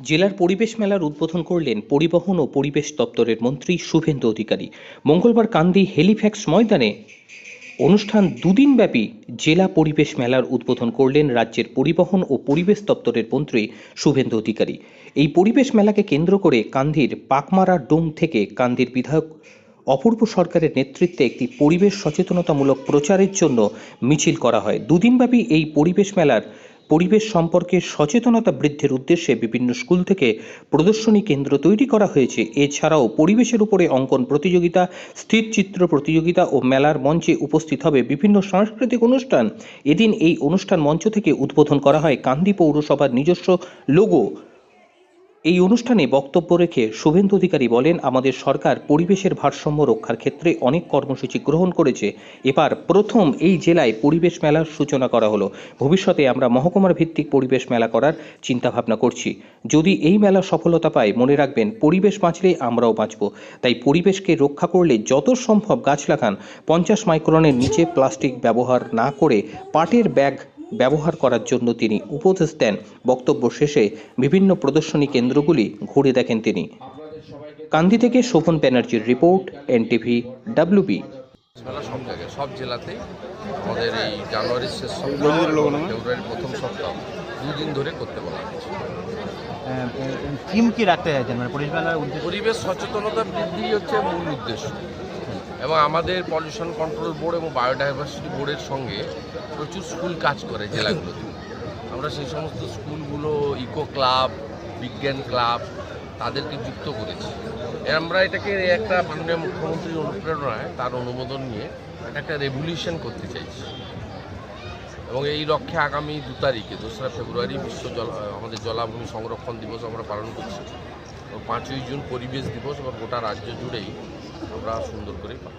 জেলার পরিবেশ মেলার উদ্বোধন করলেন পরিবহন ও পরিবেশ দপ্তরের মন্ত্রী শুভেন্দু অধিকারী। মঙ্গলবার কান্দি হেলিফ্যাক্স ময়দানে অনুষ্ঠান দুদিনব্যাপী জেলা পরিবেশ মেলার উদ্বোধন করলেন রাজ্যের পরিবহন ও পরিবেশ দপ্তরের মন্ত্রী শুভেন্দু অধিকারী। এই পরিবেশ মেলাকে কেন্দ্র করে কান্দির পাকমারা ডোম থেকে কান্দির বিধায়ক অপূর্ব সরকারের নেতৃত্বে একটি পরিবেশ সচেতনতামূলক প্রচারের জন্য মিছিল করা হয়। দুদিনব্যাপী এই পরিবেশ মেলার পরিবেশ সম্পর্কে সচেতনতা বৃদ্ধির উদ্দেশ্যে বিভিন্ন স্কুল থেকে প্রদর্শনী কেন্দ্র তৈরি করা হয়েছে। এছাড়াও পরিবেশের উপরে অঙ্কন প্রতিযোগিতা স্থিরচিত্র প্রতিযোগিতা ও মেলার মঞ্চে উপস্থিত হবে বিভিন্ন সাংস্কৃতিক অনুষ্ঠান। এদিন এই অনুষ্ঠান মঞ্চ থেকে উদ্বোধন করা হয় কান্দি পৌরসভার নিজস্ব লোগো এই অনুষ্ঠানে বক্তব্য রেখে শুভেন্দু অধিকারী বলেন, আমাদের সরকার পরিবেশের ভারসাম্য রক্ষার ক্ষেত্রে অনেক কর্মসূচি গ্রহণ করেছে। এবার প্রথম এই জেলায় পরিবেশ মেলার সূচনা করা হলো। ভবিষ্যতে আমরা মহকুমার ভিত্তিক পরিবেশ মেলা করার চিন্তাভাবনা করছি। যদি এই মেলা সফলতা পায়, মনে রাখবেন, পরিবেশ বাঁচলে আমরাও বাঁচব। তাই পরিবেশকে রক্ষা করলে যত সম্ভব গাছ লাগান, পঞ্চাশ মাইক্রনের নিচে প্লাস্টিক ব্যবহার না করে পাটের ব্যাগ ব্যবহার করার জন্য তিনি উপদেশ দেন। বক্তব্য শেষে বিভিন্ন প্রদর্শনী কেন্দ্রগুলি ঘুরে দেখেন তিনি। কান্দি থেকে শোভন ব্যানার্জির রিপোর্ট এনটিভি ডাব্লিউবি সব জায়গায় সব জেলাতেই আমাদের এই জানুয়ারির শেষ সপ্তাহ ফেব্রুয়ারির প্রথম সপ্তাহ দুদিন ধরে করতে বলা হয়েছে থিম কি রাখতে চাইছেন? মানে পরিবেশ পরিবেশ সচেতনতা বৃদ্ধি হচ্ছে মূল উদ্দেশ্য। এবং আমাদের পলিউশন কন্ট্রোল বোর্ড এবং বায়োডাইভার্সিটি বোর্ডের সঙ্গে প্রচুর স্কুল কাজ করে জেলাগুলোতে। আমরা সেই সমস্ত স্কুলগুলো ইকো ক্লাব বিজ্ঞান ক্লাব তাদেরকে যুক্ত করেছি। আমরা এটাকে একটা মাননীয় মুখ্যমন্ত্রীর অনুপ্রেরণায়, তার অনুমোদন নিয়ে এটা একটা রেভলিউশন করতে চাইছি। এবং এই লক্ষ্যে আগামী দু তারিখে, দোসরা ফেব্রুয়ারি বিশ্ব জল, আমাদের জলাভূমি সংরক্ষণ দিবস আমরা পালন করছি। এবং পাঁচই জুন পরিবেশ দিবস এবং গোটা রাজ্য জুড়েই আমরা সুন্দর করে। পালন